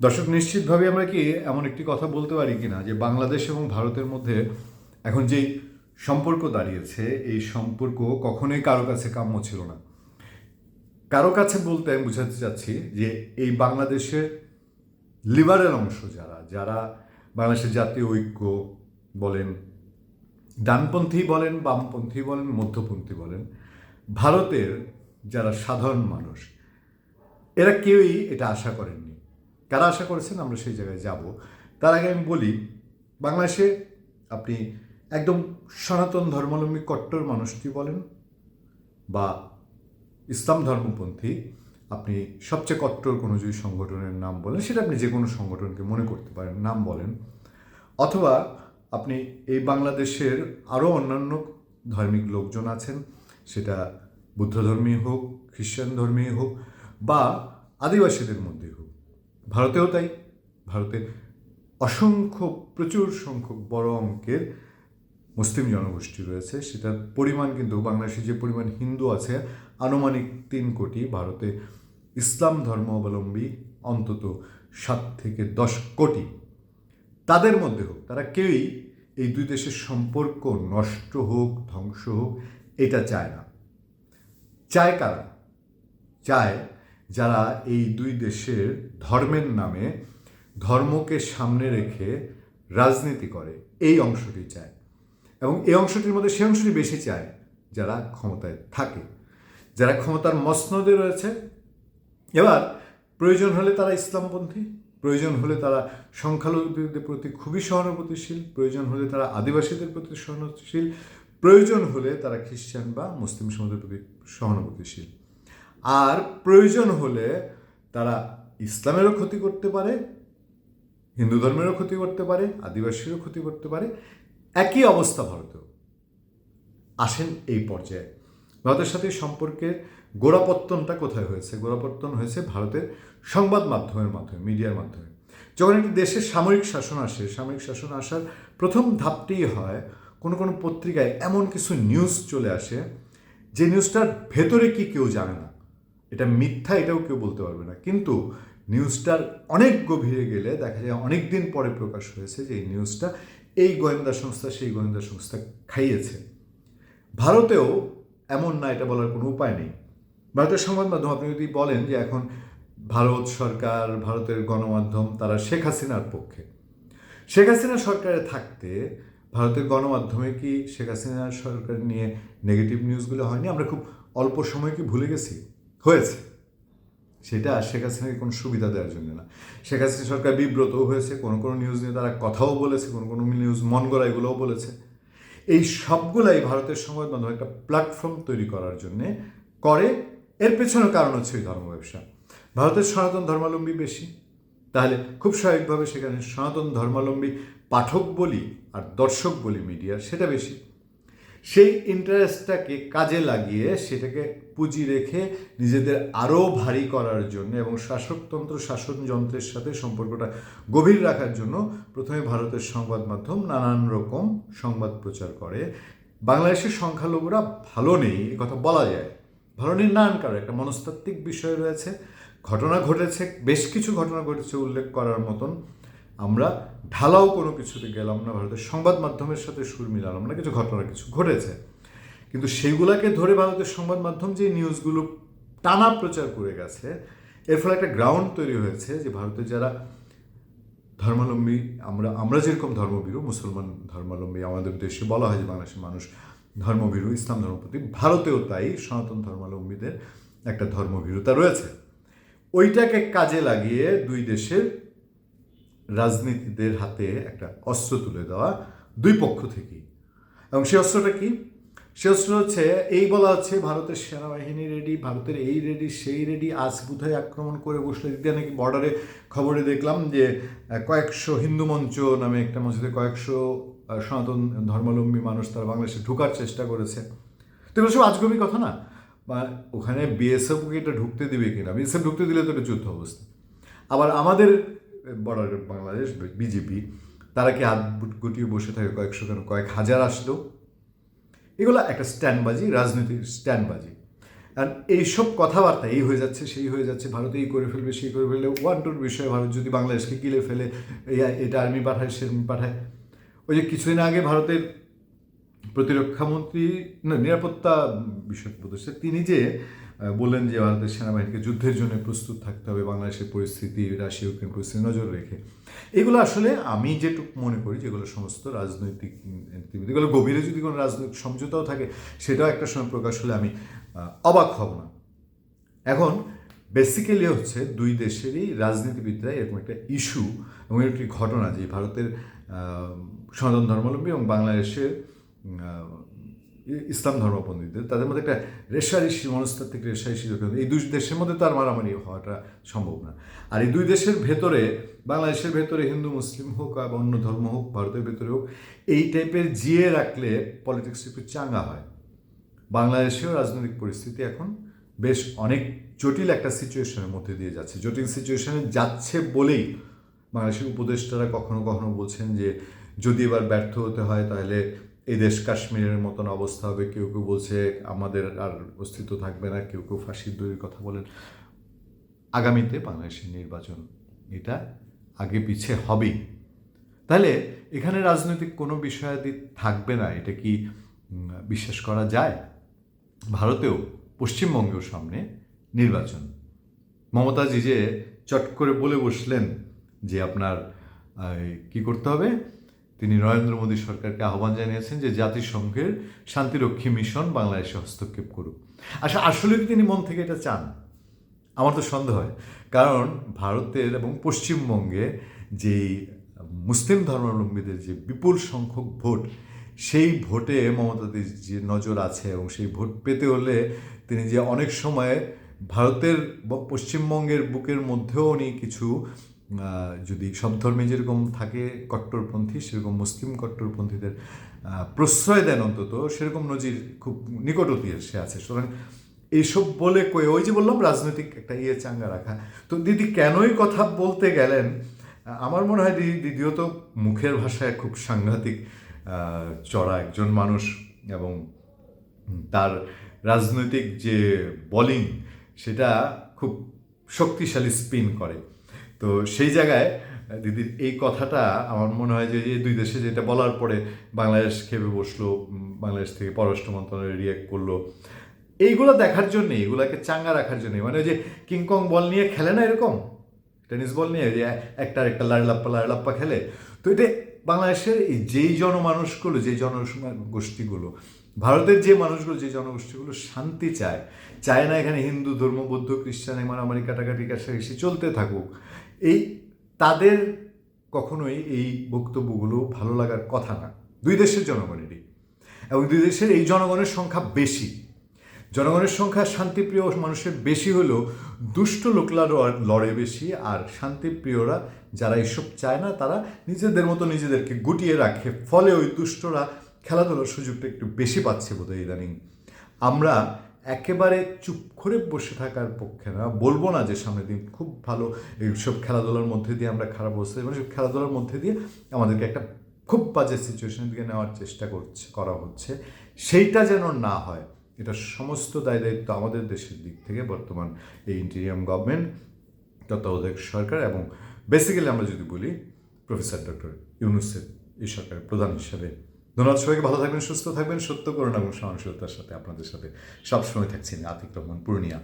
দর্শক, নিশ্চিতভাবে আমরা কি এমন একটি কথা বলতে পারি কিনা? যে বাংলাদেশ এবং ভারতের মধ্যে এখন যেই সম্পর্ক দাঁড়িয়েছে, এই সম্পর্ক কখনোই কারও কাছে কাম্য ছিল না। কারও কাছে বলতে আমি বুঝাতে চাচ্ছি যে এই বাংলাদেশের লিবারেল অংশ যারা যারা বাংলাদেশের জাতীয় ঐক্য বলেন, ডানপন্থী বলেন, বামপন্থী বলেন, মধ্যপন্থী বলেন, ভারতের যারা সাধারণ মানুষ, এরা কেউই এটা আশা করেননি। কারা আশা করেছেন আমরা সেই জায়গায় যাব? তার আগে আমি বলি, বাংলাদেশে আপনি একদম সনাতন ধর্মাবলম্বী কট্টর মানুষটি বলেন? বা ইসলাম ধর্মপন্থী আপনি সবচেয়ে কট্টর কোনো যদি সংগঠনের নাম বলেন, সেটা আপনি যে কোনো সংগঠনকে মনে করতে পারেন, নাম বলেন। অথবা আপনি এই বাংলাদেশের আরও অন্যান্য ধার্মিক লোকজন আছেন, সেটা বুদ্ধ ধর্মী হোক খ্রিস্টান ধর্মী হোক বা আদিবাসীদের মধ্যেই হোক। ভারতেও তাই। ভারতে অসংখ্য, প্রচুর সংখ্যক বড় অঙ্কের মুসলিম জনগোষ্ঠী রয়েছে। সেটার পরিমাণ কিন্তু বাংলাদেশে যে পরিমাণ হিন্দু আছে, আনুমানিক তিন কোটি। ভারতে ইসলাম ধর্মাবলম্বী অন্তত সাত থেকে দশ কোটি। তাদের মধ্যে হোক, তারা কেউই এই দুই দেশের সম্পর্ক নষ্ট হোক, ধ্বংস হোক, এটা চায় না। চায় কারা? চায় যারা এই দুই দেশের ধর্মের নামে ধর্মকে সামনে রেখে রাজনীতি করে, এই অংশটি চায়। এবং এই অংশটির মধ্যে সে অংশটি বেশি চায় যারা ক্ষমতায় থাকে। যারা ক্ষমতার মসনদে রয়েছে। এবার, প্রয়োজন হলে তারা ইসলামপন্থী, প্রয়োজন হলে তারা সংখ্যালঘুদের প্রতি খুবই সহানুভূতিশীল, প্রয়োজন হলে তারা আদিবাসীদের প্রতি সহানুভূতিশীল, প্রয়োজন হলে তারা খ্রিস্টান বা মুসলিম সমাজের প্রতি সহানুভূতিশীল। আর প্রয়োজন হলে তারা ইসলামেরও ক্ষতি করতে পারে, হিন্দু ধর্মেরও ক্ষতি করতে পারে, আদিবাসীরও ক্ষতি করতে পারে। একই অবস্থা ভারতেও আসেন এই পর্যায়ে। ভারতের সাথে সম্পর্কের গোড়াপত্তনটা কোথায় হয়েছে? গোড়াপত্তন হয়েছে ভারতের সংবাদ মাধ্যমের মাধ্যমে, মিডিয়ার মাধ্যমে। যখন একটি দেশের সামরিক শাসন আসে, সামরিক শাসন আসার প্রথম ধাপটি হয়, কোনো কোনো পত্রিকায় এমন কিছু নিউজ চলে আসে, যে নিউজটার ভেতরে কি কেউ জানে না। এটা মিথ্যা এটাও কেউ বলতে পারবে না। কিন্তু নিউজটার অনেক গভীরে গেলে দেখা যায় অনেক দিন পরে প্রকাশ হয়েছে যে এই নিউজটা এই গোয়েন্দা সংস্থা, সেই গোয়েন্দা সংস্থা খাইয়েছে। ভারতেও এমন না, এটা বলার কোনো উপায় নেই। ভারতের সংবাদ মাধ্যম, আপনি যদি বলেন যে এখন ভারত সরকার, ভারতের গণমাধ্যম, তারা শেখ হাসিনার পক্ষে। শেখ হাসিনা সরকারে থাকতে ভারতের গণমাধ্যমে কি শেখ হাসিনা সরকার নিয়ে নেগেটিভ নিউজগুলো হয়নি? আমরা খুব অল্প সময় কি ভুলে গেছি? হয়েছে। সেটা শেখ হাসিনাকে কোনো সুবিধা দেওয়ার জন্য না। শেখ হাসিনা সরকার বিব্রতও হয়েছে, কোনো কোনো নিউজ নিয়ে তারা কথাও বলেছে, কোনো কোনো নিউজ মন গড়া এগুলোও বলেছে। এই সবগুলাই ভারতের সংবাদ মাধ্যম একটা প্ল্যাটফর্ম তৈরি করার জন্যে করে। এর পেছনে কারণ হচ্ছে ওই ধর্ম ব্যবসা। ভারতের সনাতন ধর্মাবলম্বী বেশি। তাহলে খুব স্বাভাবিকভাবে সেখানে সনাতন ধর্মাবলম্বী পাঠক বলি আর দর্শক বলি মিডিয়ার সেটা বেশি। সেই ইন্টারেস্টটাকে কাজে লাগিয়ে সেটাকে পুঁজি রেখে নিজেদের আরও ভারী করার জন্য এবং শাসকতন্ত্র শাসনযন্ত্রের সাথে সম্পর্কটা গভীর রাখার জন্য প্রথমে ভারতের সংবাদ মাধ্যম নানান রকম সংবাদ প্রচার করে। বাংলাদেশের সংখ্যালঘুরা ভালো নেই, এ কথা বলা যায়। ভালো নেই নানান কারণ একটা মনস্তাত্ত্বিক বিষয় রয়েছে। ঘটনা ঘটেছে, বেশ কিছু ঘটনা ঘটেছে উল্লেখ করার মতন। আমরা ঢালাও কোনো কিছুতে গেলাম না, ভারতের সংবাদ মাধ্যমের সাথে সুর মিলালাম না, কিছু ঘটনা, কিছু ঘটেছে। কিন্তু সেগুলাকে ধরে ভারতের সংবাদ মাধ্যম যে নিউজগুলো টানা প্রচার করে গেছে, এর ফলে একটা গ্রাউন্ড তৈরি হয়েছে যে ভারতের যারা ধর্মাবলম্বী, আমরা আমরা যেরকম ধর্মভীরু, মুসলমান ধর্মাবলম্বী, আমাদের দেশে বলা হয় যে বাংলাদেশের মানুষ ধর্মভীরু, ইসলাম ধর্মপ্রতি ভারতেও তাই সনাতন ধর্মাবলম্বীদের একটা ধর্মভীরুতা রয়েছে। ওইটাকে কাজে লাগিয়ে দুই দেশের রাজনীতিদের হাতে একটা অস্ত্র তুলে দেওয়া দুই পক্ষ থেকেই। এবং সে অস্ত্রটা কি? সে অস্ত্র হচ্ছে, এই বলা হচ্ছে, ভারতের সেনাবাহিনী রেডি ভারতের এই রেডি সেই রেডি আজ বোধহয় আক্রমণ করে বসলে দিদি নাকি বর্ডারে খবরে দেখলাম যে কয়েকশো হিন্দু মঞ্চ নামে একটা মসজিদে কয়েকশো সনাতন ধর্মাবলম্বী মানুষ তারা বাংলাদেশে ঢোকার চেষ্টা করেছে। তো এগুলো সব আজগবি কথা না? ওখানে বিএসএফকে এটা ঢুকতে দিবে কিনা? বিএসএফ ঢুকতে দিলে তো এটা যুদ্ধ অবস্থা। আবার আমাদের বর্ডার বাংলাদেশ, বিজেপি, তারা কি হাত গুটিয়ে বসে থাকে কয়েকশো কেন? কয়েক হাজার আসলো এগুলো একটা স্ট্যান্ডবাজি, রাজনীতির স্ট্যান্ডবাজি। আর এইসব কথাবার্তা, এই হয়ে যাচ্ছে, সেই হয়ে যাচ্ছে, ভারত এই করে ফেলবে, সেই করে ফেলবে ওয়ান টুর বিষয়ে ভারত যদি বাংলাদেশকে গিলে ফেলে এটা আর্মি পাঠায়, সে আর্মি পাঠায়। ওই যে কিছুদিন আগে ভারতের প্রতিরক্ষামন্ত্রী না, নিরাপত্তা বিষয়ক উপদেষ্টা তিনি যে বললেন যে ভারতের সেনাবাহিনীকে যুদ্ধের জন্য প্রস্তুত থাকতে হবে, বাংলাদেশের পরিস্থিতি, রাশিয়া, ইউক্রেন পরিস্থিতি নজর রেখে। এগুলো আসলে আমি যেটুকু মনে করি যেগুলো সমস্ত রাজনৈতিক এগুলো গভীরে যদি কোনো রাজনৈতিক সমঝোতাও থাকে, সেটাও একটা সময় প্রকাশ হলে আমি অবাক হব না। এখন বেসিক্যালি হচ্ছে দুই দেশেরই রাজনীতিবিদরা এরকম একটা ইস্যু এবং একটি ঘটনা যে ভারতের সনাতন ধর্মাবলম্বী এবং বাংলাদেশের ইসলাম ধর্মপন্থীদের তাদের মধ্যে একটা রেশারেশি মনস্তাত্ত্বিক রেশারেশি এই দুই দেশের মধ্যে তো আর মারামারি হওয়াটা সম্ভব না। আর এই দুই দেশের ভেতরে, বাংলাদেশের ভেতরে হিন্দু, মুসলিম হোক বা অন্য ধর্ম হোক, ভারতের ভেতরে হোক, এই টাইপের জিয়ে রাখলে পলিটিক্স একটু চাঙ্গা হয়। বাংলাদেশেও রাজনৈতিক পরিস্থিতি এখন বেশ অনেক জটিল একটা সিচুয়েশনের মধ্যে দিয়ে যাচ্ছে। জটিল সিচুয়েশনে যাচ্ছে বলেই বাংলাদেশের উপদেষ্টারা কখনো কখনো বলছেন যে, যদি এবার ব্যর্থ হতে হয় তাহলে এই দেশ কাশ্মীরের মতন অবস্থা হবে, কেউ কেউ বলছে আমাদের আর অস্তিত্ব থাকবে না, কেউ কেউ ফাঁসির দড়ির কথা বলেন। আগামীতে বাংলাদেশের নির্বাচন এটা আগে পিছে হবেই। তাহলে এখানে রাজনৈতিক কোনো বিষয়াদি থাকবে না, এটা কি বিশ্বাস করা যায়? ভারতেও পশ্চিমবঙ্গের সামনে নির্বাচন। মমতাজি যে চট করে বলে বসলেন যে আপনার কি করতে হবে? তিনি নরেন্দ্র মোদী সরকারকে আহ্বান জানিয়েছেন যে জাতিসংঘের শান্তিরক্ষী মিশন বাংলাদেশে হস্তক্ষেপ করুক। আচ্ছা আসলে কি তিনি মন থেকে এটা চান? আমার তো সন্দেহ হয়। কারণ ভারতের এবং পশ্চিমবঙ্গে যেই মুসলিম ধর্মাবলম্বীদের যে বিপুল সংখ্যক ভোট, সেই ভোটে মমতাদির যে নজর আছে এবং সেই ভোট পেতে হলে তিনি যে অনেক সময় ভারতের ব- পশ্চিমবঙ্গের বুকের মধ্যেও উনি কিছু যদি সব ধর্মে যেরকম থাকে কট্টরপন্থী, সেরকম মুসলিম কট্টরপন্থীদের প্রশ্রয় দেন অন্তত, সেরকম নজির খুব নিকটতী সে আছে। সুতরাং এইসব বলে কয়ে ওই যে বললাম রাজনৈতিক একটা ইয়ে চাঙ্গা রাখা। তো দিদি, কেনই কথা বলতে গেলেন? আমার মনে হয় দিদি দিদিও তো মুখের ভাষায় খুব সাংঘাতিক চড়া একজন মানুষ এবং তার রাজনৈতিক যে বলিং, সেটা খুব শক্তিশালী স্পিন করে। তো সেই জায়গায়, দিদির এই কথাটা আমার মনে হয় যে, এই দুই দেশে যেটা বলার পরে বাংলাদেশ খেপে বসল বাংলাদেশ থেকে পররাষ্ট্র মন্ত্রণালয় রিয়াক্ট করল। এইগুলো দেখার জন্যে এগুলাকে চাঙ্গা রাখার জন্য মানে ওই যে কিংকং বল নিয়ে খেলে না এরকম? টেনিস বল নিয়ে যে একটা একটা লাড়লাপ্পা লাড়লাপ্পা খেলে? তো এটা বাংলাদেশের এই যেই জনমানুষগুলো যে জনগোষ্ঠীগুলো, ভারতের যে মানুষগুলো, যে জনগোষ্ঠীগুলো শান্তি চায় চায় না এখানে হিন্দু, ধর্ম, বৌদ্ধ, খ্রিস্টান মারামারি কাটাকাটি কাছাকাছি চলতে থাকুক এই তাদের কখনোই এই বক্তব্যগুলো ভালো লাগার কথা না। দুই দেশের জনগণেরই। এবং দুই দেশের এই জনগণের সংখ্যা বেশি। জনগণের সংখ্যা শান্তিপ্রিয় মানুষের বেশি হলেও দুষ্ট লোকলা লড়ে বেশি আর শান্তিপ্রিয়রা যারা এসব চায় না, তারা নিজেদের মতো নিজেদেরকে গুটিয়ে রাখে। ফলে ওই দুষ্টরা খেলাধুলার সুযোগটা একটু বেশি পাচ্ছে বোধহয় ইদানিং। আমরা একেবারে চুপ করে বসে থাকার পক্ষে না। বলব না যে সামনের দিন খুব ভালো এইসব খেলাধুলার মধ্যে দিয়ে আমরা খারাপ অবস্থায় মানে সব খেলাধুলার মধ্যে দিয়ে আমাদেরকে একটা খুব বাজে সিচুয়েশনের দিকে নেওয়ার চেষ্টা করছে, করা হচ্ছে। সেইটা যেন না হয়, এটা সমস্ত দায় দায়িত্ব আমাদের দেশের দিক থেকে বর্তমান এই ইন্টেরিয়াম গভর্নমেন্ট তত্ত্বাবধায়ক সরকার এবং বেসিক্যালি আমরা যদি বলি প্রফেসর ডক্টর ইউনুসেফ এই সরকারের প্রধান হিসাবে ধন্যবাদ সবাইকে, ভালো থাকবেন, সুস্থ থাকবেন, সত্য করুন এবং সহনশীলতার সাথে আপনাদের সাথে সবসময় থাকছেন আতিক রহমান, পূর্ণিয়া।